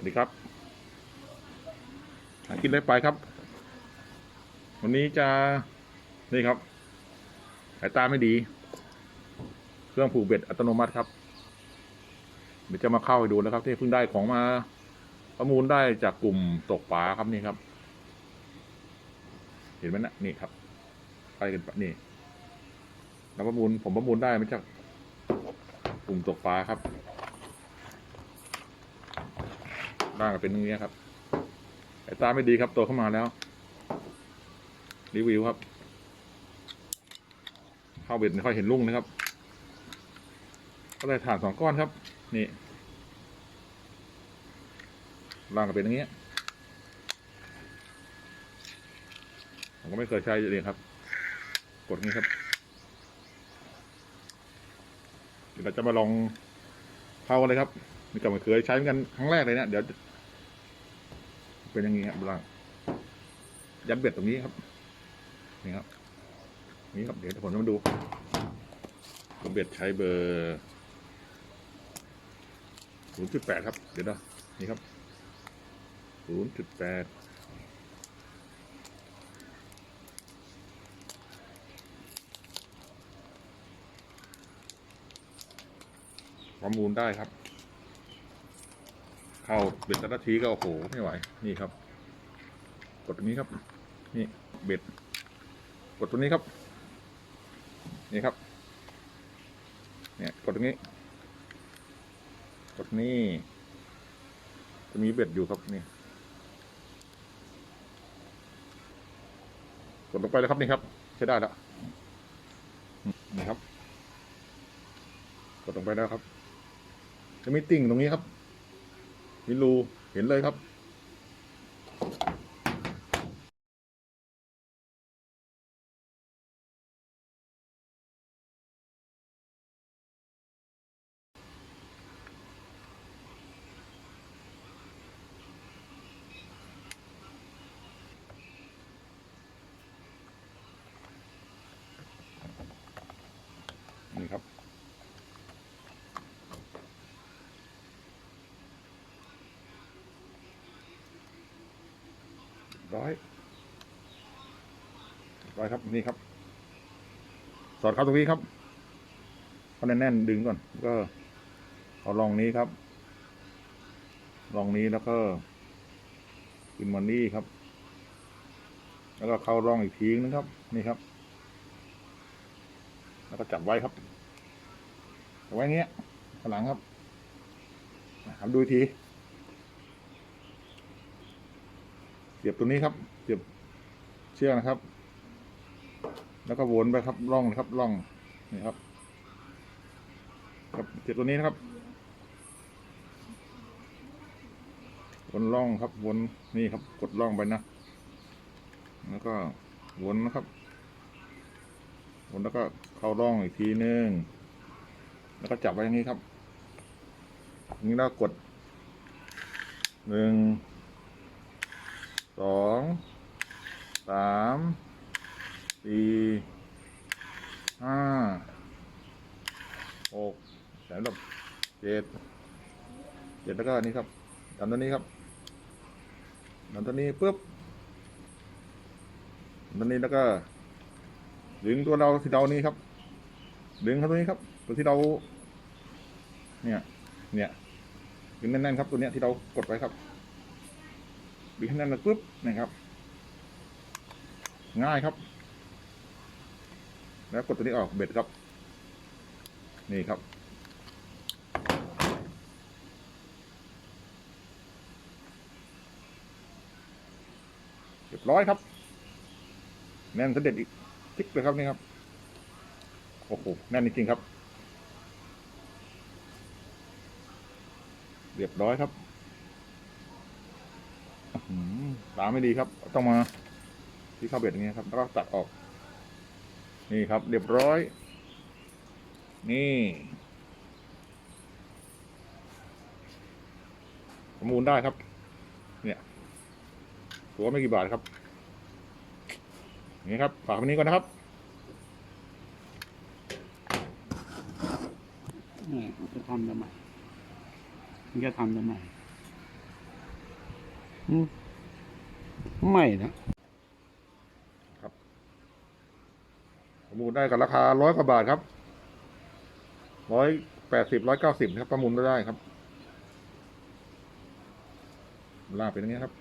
วัสดีครับหากินได้ไปครับ วันนี้จะนี่ครับสายตาไม่ดี เครื่องผูกเบ็ดอัตโนมัติครับ เดี๋ยวจะมาเข้าไปดูแล้วครับ ที่เพิ่งได้ของมาประมูลได้จากกลุ่มตกปลาครับนี่ครับ เห็นไหมนะนี่ครับไปกันนี่แล้วประมูลผมประมูลได้มาจากกลุ่มตกปลาครับ ร่างก็เป็นอย่างนี้ครับสายตาไม่ดีครับโตเข้ามาแล้ว รีวิวครับ เข้าเบ็ดไม่ค่อยเห็นลุ่งนะครับ ก็ได้ถ่านสองก้อนครับ นี่ร่างก็เป็นอย่างนี้ผมก็ไม่เคยใช้เลยครับ กดนี้ครับเดี๋ยวเราจะมาลองเข้าเลยครับนี่ก็ไม่เคยใช้เหมือนกันครั้งแรกเลยเนะเดี๋ยว เป็นอย่างนี้ครับร่างยัดเบ็ดตรงนี้ครับ นี่ครับ นี่ครับ เดี๋ยวผมจะมาดูผมเบ็ดใช้เบอร์ศูนย์จุดแปดครับ เดี๋ยวนะนี่ครับศูนย์จุดแปดประมูลได้ครับ เข้าเบ็ดแต่ละทีก็โอ้โหไม่ไหว นี่ครับ กดตรงนี้ครับ นี่เบ็ด กดตรงนี้ครับ นี่ครับ เนี่ยกดตรงนี้ กดนี่จะมีเบ็ดอยู่ครับนี่กดลงไปแล้วครับนี่ครับใช้ได้แล้วนี่ครับ กดลงไปแล้วครับ จะมีติ่งตรงนี้ครับ มีรูเห็นเลยครับ ร้อยร้อยครับนี่ครับ สอดเข้าตรงนี้ครับเขาแน่นๆดึงก่อน ก็เอาลองนี้ครับ ลองนี้แล้วก็ขึ้นมานี่ครับ แล้วก็เข้าร่องอีกทีนึงครับ นี่ครับ แล้วก็จับไว้ครับจับไว้เงี้ยข้างหลังครับทำดูอีที เสียบตัวนี้ครับ เสียบเชือกนะครับ แล้วก็วนไปครับร่องครับร่องนี่ครับ ครับเสียบตัวนี้นะครับ วนร่องครับวนนี่ครับ กดร่องไปนะ แล้วก็วนนะครับ วนแล้วก็เข้าร่องอีกทีนึงแล้วก็จับไว้อย่างนี้ครับนี้แล้วกดหนึ่ง สองสามสี่ห้าหกแสนแบบเจ็ดเจ็ดแล้วก็อันนี้ครับดันตัวนี้ครับดันตัวนี้ปุ๊บดันตัวนี้แล้วก็ ดึงตัวเราที่เรานี้ครับ ดึงเข้าตัวนี้ครับ ตัวที่เรา เนี่ย เนี่ยดึงแน่นๆครับตัวเนี้ยที่เรากดไว้ครับ ดึงให้แน่นแล้วปุ๊บนะครับ ง่ายครับ แล้วกดตัวนี้ออกเบ็ดครับ นี่ครับ เรียบร้อยครับ แน่นเด็จอีกทิกเลยครับนี่ครับ โอ้โห แน่นจริงๆครับ เรียบร้อยครับอื้อหือ ตาไม่ดีครับ ต้องมาที่เข้าเบ็ดอย่างเงี้ยครับ แล้วก็ตัดออก นี่ครับ เรียบร้อย นี่ประมูลได้ครับ เนี่ยตัวไม่กี่บาทครับ นี่ครับฝากวันนี้ก่อนนะครับนี่จะทำทำไมมันจะทำทำไมอืม ไม่นะครับประมูลได้กับราคาร้อยกว่าบาทครับร้อยแปดสิบร้อยเก้าสิบครับประมูลได้ครับลาบเป็นอย่างนี้ครับ